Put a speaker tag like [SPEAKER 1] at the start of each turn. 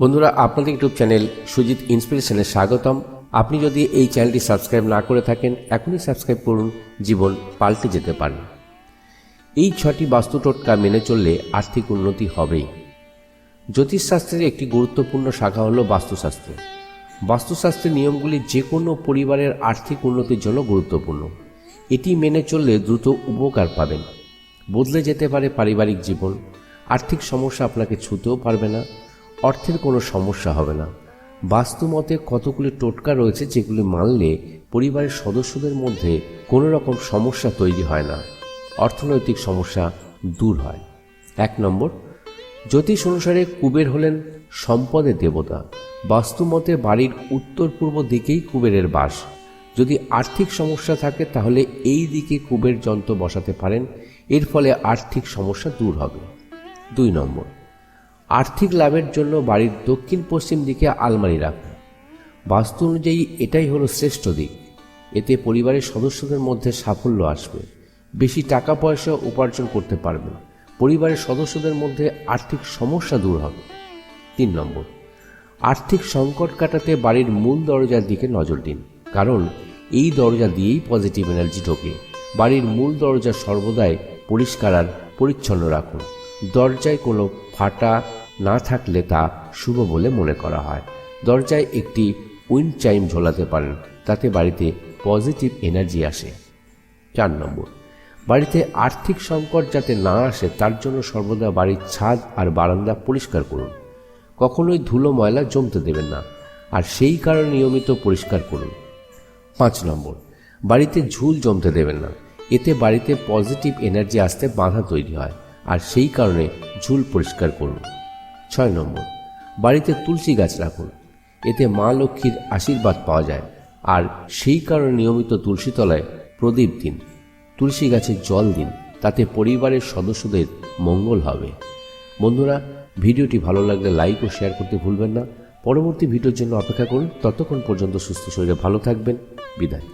[SPEAKER 1] বন্ধুরা, আপনাদের YouTube channel Sujit ইন্সপিরেশনে স্বাগতম। আপনি যদি এই চ্যানেলটি সাবস্ক্রাইব না করে থাকেন, এখনই সাবস্ক্রাইব করুন, জীবন পাল্টে যেতে পারে। এই ছটি বাস্তু টোটকা মেনে চললে আর্থিক উন্নতি হবেই। জ্যোতিষশাস্ত্রের একটি গুরুত্বপূর্ণ শাখা হল বাস্তুশাস্ত্র। বাস্তুশাস্ত্রের নিয়মগুলি যে কোনো পরিবারের আর্থিক উন্নতির জন্য গুরুত্বপূর্ণ। এটি মেনে চললে দ্রুত উপকার পাবেন। বদলে যেতে পারে পারিবারিক জীবন। আর্থিক সমস্যা আপনাকে ছুতেও পারবে না। অর্থের কোনো সমস্যা হবে না। বাস্তু মতে কতগুলি টোটকা রয়েছে যেগুলি মানলে পরিবারের সদস্যদের মধ্যে কোনো রকম সমস্যা তৈরি হয় না। অর্থনৈতিক সমস্যা দূর হয়। এক নম্বর, জ্যোতিষ অনুসারে কুবের হলেন সম্পদের দেবতা। বাস্তুমতে বাড়ির উত্তর পূর্ব দিকেই কুবেরের বাস। যদি আর্থিক সমস্যা থাকে তাহলে এই দিকে কুবের যন্ত্র বসাতে পারেন, এর ফলে আর্থিক সমস্যা দূর হবে। দুই নম্বর আর্থিক লাভের জন্য বাড়ির দক্ষিণ পশ্চিম দিকে আলমারি রাখুন বাস্তু অনুযায়ী এটাই হলো শ্রেষ্ঠ দিক। এতে পরিবারের সদস্যদের মধ্যে সাফল্য আসবে। বেশি টাকা পয়সা উপার্জন করতে পারবেন পরিবারের সদস্যদের মধ্যে আর্থিক সমস্যা দূর হবে। তিন নম্বর, আর্থিক সংকট কাটাতে বাড়ির মূল দরজার দিকে নজর দিন। কারণ এই দরজা দিয়েই পজিটিভ এনার্জি ঢোকে। বাড়ির মূল দরজা সর্বদাই পরিষ্কার আর পরিচ্ছন্ন রাখুন। দরজায় কোনো ফাটা না থাকলে তা শুভ বলে মনে করা হয়। দরজায় একটি উইন্ড চাইম ঝোলাতে পারেন, তাতে বাড়িতে পজিটিভ এনার্জি আসে। চার নম্বর, বাড়িতে আর্থিক সংকট যাতে না আসে, তার জন্য সর্বদা বাড়ির ছাদ আর বারান্দা পরিষ্কার করুন। কখনোই ধুলো ময়লা জমতে দেবেন না, আর সেই কারণে নিয়মিত পরিষ্কার করুন। পাঁচ নম্বর, বাড়িতে ঝুল জমতে দেবেন না, এতে বাড়িতে পজিটিভ এনার্জি আসতে বাধা তৈরি হয়, আর সেই কারণে ঝুল পরিষ্কার করুন। ছয় নম্বর, বাড়িতে তুলসী গাছ রাখুন। এতে মা লক্ষ্মীর আশীর্বাদ পাওয়া যায়। আর সেই কারণে নিয়মিত তুলসী তলায় প্রদীপ দিন। তুলসী গাছে জল দিন, তাতে পরিবারের সদস্যদের মঙ্গল হবে। বন্ধুরা, ভিডিওটি ভালো লাগলে লাইক ও শেয়ার করতে ভুলবেন না। পরবর্তী ভিডিওর জন্য অপেক্ষা করুন। ততক্ষণ পর্যন্ত সুস্থ শরীরে ভালো থাকবেন। বিদায়।